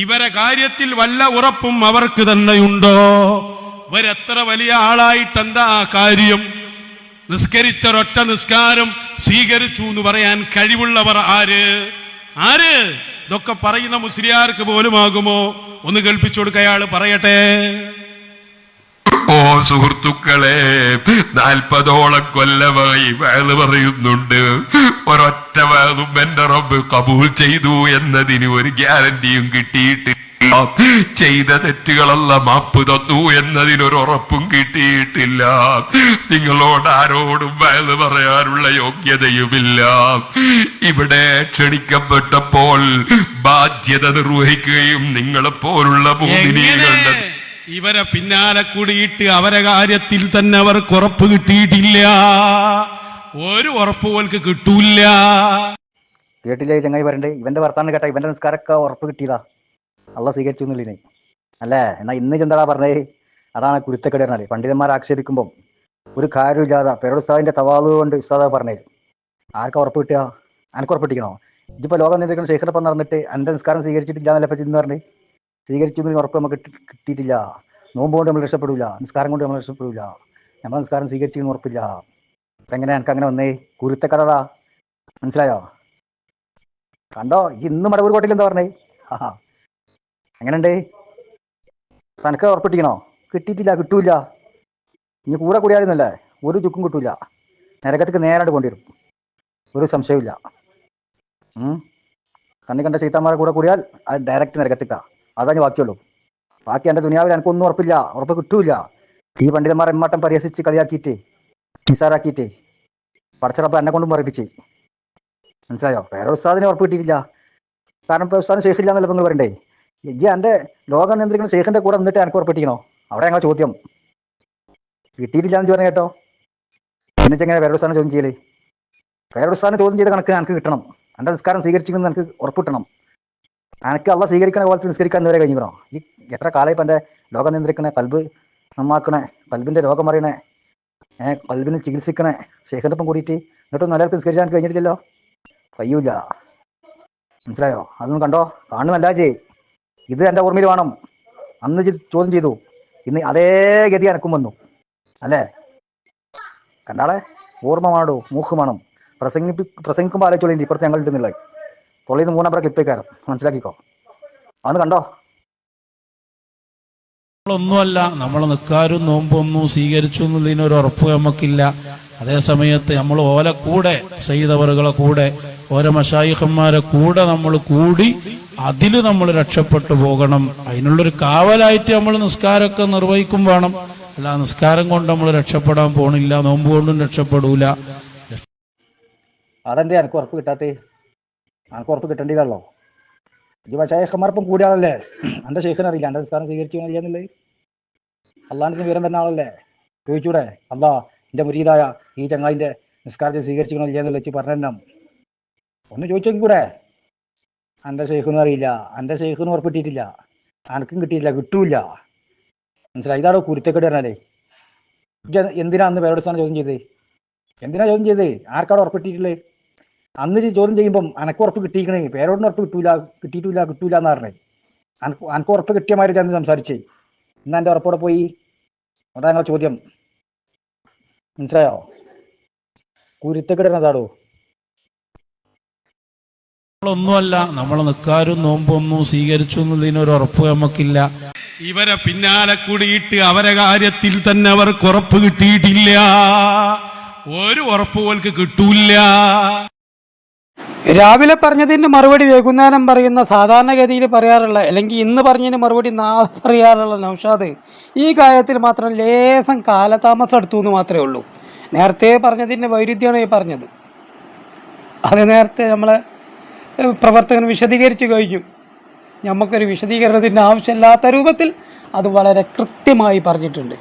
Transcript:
ഇവരെ കാര്യത്തിൽ വല്ല ഉറപ്പും അവർക്ക് തന്നെയുണ്ടോ? ഇവരെത്ര വലിയ ആളായിട്ടെന്താ ആ കാര്യം? നിസ്കരിച്ചൊരൊറ്റ നിസ്കാരം സ്വീകരിച്ചു എന്ന് പറയാൻ കഴിവുള്ളവർ ആര്? ആര്? ഇതൊക്കെ പറയുന്ന മുസ്ലിയാർക്ക് പോലും പോലുമാകുമോ? ഒന്ന് കേൾപ്പിച്ചു കൊടുക്കയാൾ പറയട്ടെ. സുഹൃത്തുക്കളെ നാൽപ്പതോളം കൊല്ലമായി വേൾ പറയുന്നുണ്ട്. ഒരൊറ്റ വയതും എന്റെ റബ്ബ് കബൂൽ ചെയ്തു എന്നതിന് ഒരു ഗ്യാരണ്ടിയും കിട്ടിയിട്ടില്ല. ചെയ്ത തെറ്റുകളല്ല മാപ്പ് തന്നു എന്നതിനൊരു ഉറപ്പും കിട്ടിയിട്ടില്ല. നിങ്ങളോട് ആരോടും വയത് പറയാനുള്ള യോഗ്യതയുമില്ല. ഇവിടെ ക്ഷണിക്കപ്പെട്ടപ്പോൾ ബാധ്യത നിർവഹിക്കുകയും നിങ്ങളെപ്പോലുള്ള ഭൂമിനികളുടെ ഇവരെ പിന്നാലെ കൂടിയിട്ട് അവരെ കാര്യത്തിൽ തന്നെ അവർക്ക് ഉറപ്പ് കിട്ടിയിട്ടില്ല. ഒരു ഉറപ്പ് പോൽക്ക് കിട്ടൂല കേട്ടില്ലേ ചങ്ങായി പറയണ്ടേ? ഇവന്റെ വർത്താനം കേട്ടാ ഇവന്റെ നിസ്കാരമൊക്കെ ഉറപ്പ് കിട്ടിയതാ. അള്ള സ്വീകരിച്ചു എന്നില്ലേ അല്ലേ? എന്നാ ഇന്ന് ചെന്താടാ പറഞ്ഞേ? അതാണ് കുരുത്തക്കടി പറഞ്ഞാൽ പണ്ഡിതന്മാർ ആക്ഷേപിക്കുമ്പോൾ ഒരു കാര്യമില്ലാതെ പെരോസ്താദിന്റെ തവാളു കൊണ്ട് ഉസ്താദ പറഞ്ഞേ. ആർക്കാ ഉറപ്പ് കിട്ടുക? അനക്ക് ഉറപ്പിട്ടിക്കണോ ഇതിപ്പോ ലോകം നിയന്ത്രിക്കുന്ന ശേഖരപ്പം നടന്നിട്ട് എന്റെ നിസ്കാരം സ്വീകരിച്ചിട്ടില്ല എന്നല്ലേ പറ്റി എന്ന് പറഞ്ഞേ? എന്നൊരു ഉറപ്പ് നമുക്ക് കിട്ടി- കിട്ടിയിട്ടില്ല. നോമ്പ് കൊണ്ട് നമ്മൾ രക്ഷപ്പെടില്ല നിസ്കാരം കൊണ്ട് നമ്മൾ രക്ഷപ്പെടില്ല നമ്മൾ നിസ്കാരം സ്വീകരിച്ചു ഉറപ്പില്ല. എങ്ങനെ എനിക്ക് അങ്ങനെ വന്നേ? കുരുത്തക്കടടാ മനസ്സിലായോ? കണ്ടോ? ഇന്ന് മടവൂർ കോട്ടയിൽ എന്താ പറഞ്ഞേ? ആഹാ. എങ്ങനെയുണ്ട്? തനക്ക് ഉറപ്പിട്ടിക്കണോ കിട്ടിയിട്ടില്ല കിട്ടൂല. ഇനി കൂടെ കൂടിയായിരുന്നല്ലേ? ഒരു ചുക്കും കിട്ടൂല. നരകത്തേക്ക് നേരായിട്ട് കൊണ്ടുവരും. ഒരു സംശയമില്ല. കണ്ണി കണ്ട ചീത്തമാരെ കൂടെ കൂടിയാൽ അത് ഡയറക്റ്റ് നരകത്തേക്കാ. അതാ ഞാൻ ബാക്കിയുള്ളൂ. ബാക്കി എന്റെ ദുനിയാവിൽ എനിക്കൊന്നും ഉറപ്പില്ല ഉറപ്പ് കിട്ടൂല ഈ പണ്ഡിതന്മാർ എമ്മാട്ടം പരിഹസിച്ച് കളിയാക്കിയിട്ട് നിസാറാക്കിയിട്ട് പടച്ചറപ്പ് എന്നെ കൊണ്ടും പറയിപ്പിച്ച് മനസ്സിലായോ? വേറെ ഉസ്താദിനെ ഉറപ്പ് കിട്ടിയിട്ടില്ല. കാരണം ഇപ്പൊ ഉസ്താദിന് ശേഷില്ല എന്നല്ല നിങ്ങൾ പറയണ്ടേ? ഇജ്ജ് എന്റെ ലോകം നിയന്ത്രിക്കുന്ന ശേഖന്റെ കൂടെ നിന്നിട്ട് എനിക്ക് ഉറപ്പിട്ടിക്കണോ അവിടെ ഞങ്ങൾ ചോദ്യം. കിട്ടിയിട്ടില്ല എന്ന് പറഞ്ഞു കേട്ടോ. പിന്നെ എങ്ങനെ വേറെ ഉസ്താദിനെ ചോദ്യം ചെയ്യൽ? വേറെ ഉസ്താദിനെ ചോദ്യം ചെയ്ത കണക്ക് എനിക്ക് കിട്ടണം. എന്റെ നിസ്കാരം സ്വീകരിച്ചിരിക്കുന്നത് എനിക്ക് ഉറപ്പിട്ടണം എനിക്ക് അള്ള സ്വീകരിക്കണ പോലെ നിസ്കരിക്കാൻ ഇതുവരെ കഴിഞ്ഞിക്കണോ ഈ എത്ര കാലം എന്റെ രോഗം നിയന്ത്രിക്കണേ കൽബ് നന്നാക്കണേ കൽബിന്റെ രോഗം അറിയണേ ഏഹ് കൽബിനെ ചികിത്സിക്കണേ ശേഖരന്റെ ഒപ്പം കൂടിയിട്ട് എന്നിട്ടും നല്ല നിസ്കരിക്കാൻ കഴിഞ്ഞിട്ടില്ലല്ലോ? കഴിയൂല മനസ്സിലായോ? അതൊന്നും കണ്ടോ? കാണുന്നല്ല ചേ ഇത് എന്റെ ഓർമ്മയിൽ വേണം. അന്ന് ചോദ്യം ചെയ്തു. ഇന്ന് അതേ ഗതി എനക്കും വന്നു. അല്ലേ? കണ്ടാളെ? ഓർമ്മ വേണോ? മൂക്ക് വേണം. പ്രസംഗിപ്പി പ്രസംഗിക്കുമ്പോൾ ആലോചിച്ചോളി ഇപ്പുറത്ത് ഞങ്ങൾ ഉണ്ടെന്നുള്ളത് തൊള്ളിന്ന് മൂന്നാം ക്ലിപ്പ് കയറും മനസ്സിലാക്കിക്കോ. അന്ന് കണ്ടോ? ഒന്നുമല്ല നമ്മൾ നിൽക്കാരും നോമ്പൊന്നും സ്വീകരിച്ചു എന്നുള്ളതിനൊരു ഉറപ്പ് നമുക്കില്ല അതേ സമയത്ത് നമ്മൾ ഓല കൂടെ സെയ്തവറുകളെ കൂടെ ഓരോ മഷായിഹന്മാരെ കൂടെ നമ്മൾ കൂടി അതിൽ നമ്മൾ രക്ഷപ്പെട്ടു പോകണം. അതിനുള്ളൊരു കാവലായിട്ട് നമ്മൾ നിസ്കാരമൊക്കെ നിർവഹിക്കും വേണം. അല്ല നിസ്കാരം കൊണ്ട് നമ്മൾ രക്ഷപ്പെടാൻ പോണില്ല നോമ്പ് കൊണ്ടും രക്ഷപ്പെടൂല. അതെന്തേ എനിക്ക് ഉറപ്പ് കിട്ടാത്തേ? എനിക്ക് ഉറപ്പ് കിട്ടേണ്ടതല്ലോ ഈ ശേഖന്മാർപ്പം കൂടിയാളല്ലേ? എന്റെ ശേഖനെ അറിയില്ല എന്റെ നിസ്കാരം സ്വീകരിച്ചു എന്നുള്ളത്? അള്ളാഹിന്റെ വിവരം വരുന്ന ആളല്ലേ ചോദിച്ചൂടെ? അല്ലാ എന്റെ മുരീതായ ഈ ചങ്ങായിന്റെ നിസ്കാരത്തെ സ്വീകരിച്ചിക്കണോ ഇല്ല വെച്ച് പറഞ്ഞു ഒന്ന് ചോദിച്ചു നോക്കിക്കൂടെ? എന്റെ ഷെയ്ഖൊന്നും അറിയില്ല എന്റെ ഷെയ്ഖൊന്നും ഉറപ്പിട്ടിട്ടില്ല. അനക്കും കിട്ടിയില്ല കിട്ടൂല മനസ്സിലായി? ഇതാണോ കുരുത്തക്കെട്ട് പറഞ്ഞാലേ? എന്തിനാ അന്ന് പേരോട് സ്ഥാനം ചോദ്യം ചെയ്തേ എന്തിനാ ചോദ്യം ചെയ്തേ ആർക്കാണ് ഉറപ്പിട്ടിട്ടുള്ളത്? അന്ന് ചോദ്യം ചെയ്യുമ്പം അനക്ക് ഉറപ്പ് കിട്ടിയിക്കണേ പേരോടിന് ഉറപ്പ് കിട്ടൂല കിട്ടിയിട്ടില്ല കിട്ടൂല എന്ന് പറഞ്ഞേ. അനക്ക് അനക്ക് ഉറപ്പ് കിട്ടിയ മാതിരി ചെന്ന് സംസാരിച്ചേ. ഇന്ന് എന്റെ ഉറപ്പോടെ പോയി. അതാ ഞങ്ങളെ ചോദ്യം. മനസ്സിലായോ? കുരുത്തക്കിടുന്നതാടോ ഒന്നുമല്ല നമ്മൾ നിൽക്കാരും നോമ്പൊന്നും സ്വീകരിച്ചു എന്നുള്ളതിനൊരു ഉറപ്പ് നമുക്കില്ല ഇവരെ പിന്നാലെ കൂടിയിട്ട് അവരെ കാര്യത്തിൽ തന്നെ അവർക്ക് ഉറപ്പ് കിട്ടിയിട്ടില്ല. ഒരു ഉറപ്പ് പോൽക്ക് കിട്ടൂല രാവിലെ പറഞ്ഞതിന് മറുപടി വൈകുന്നേരം പറയുന്ന സാധാരണഗതിയിൽ പറയാറുള്ള അല്ലെങ്കിൽ ഇന്ന് പറഞ്ഞതിന് മറുപടി നാളെ പറയാറുള്ള നൗഷാദ് ഈ കാര്യത്തിൽ മാത്രം ലേസം കാലതാമസം എടുത്തു എന്ന് മാത്രമേ ഉള്ളൂ. നേരത്തെ പറഞ്ഞതിന്റെ വൈരുദ്ധ്യമാണ് ഈ പറഞ്ഞത്. അത് നേരത്തെ നമ്മളെ പ്രവർത്തകൻ വിശദീകരിച്ചു കഴിഞ്ഞു. നമുക്കൊരു വിശദീകരണത്തിന്റെ ആവശ്യമില്ലാത്ത രൂപത്തിൽ അത് വളരെ കൃത്യമായി പറഞ്ഞിട്ടുണ്ട്.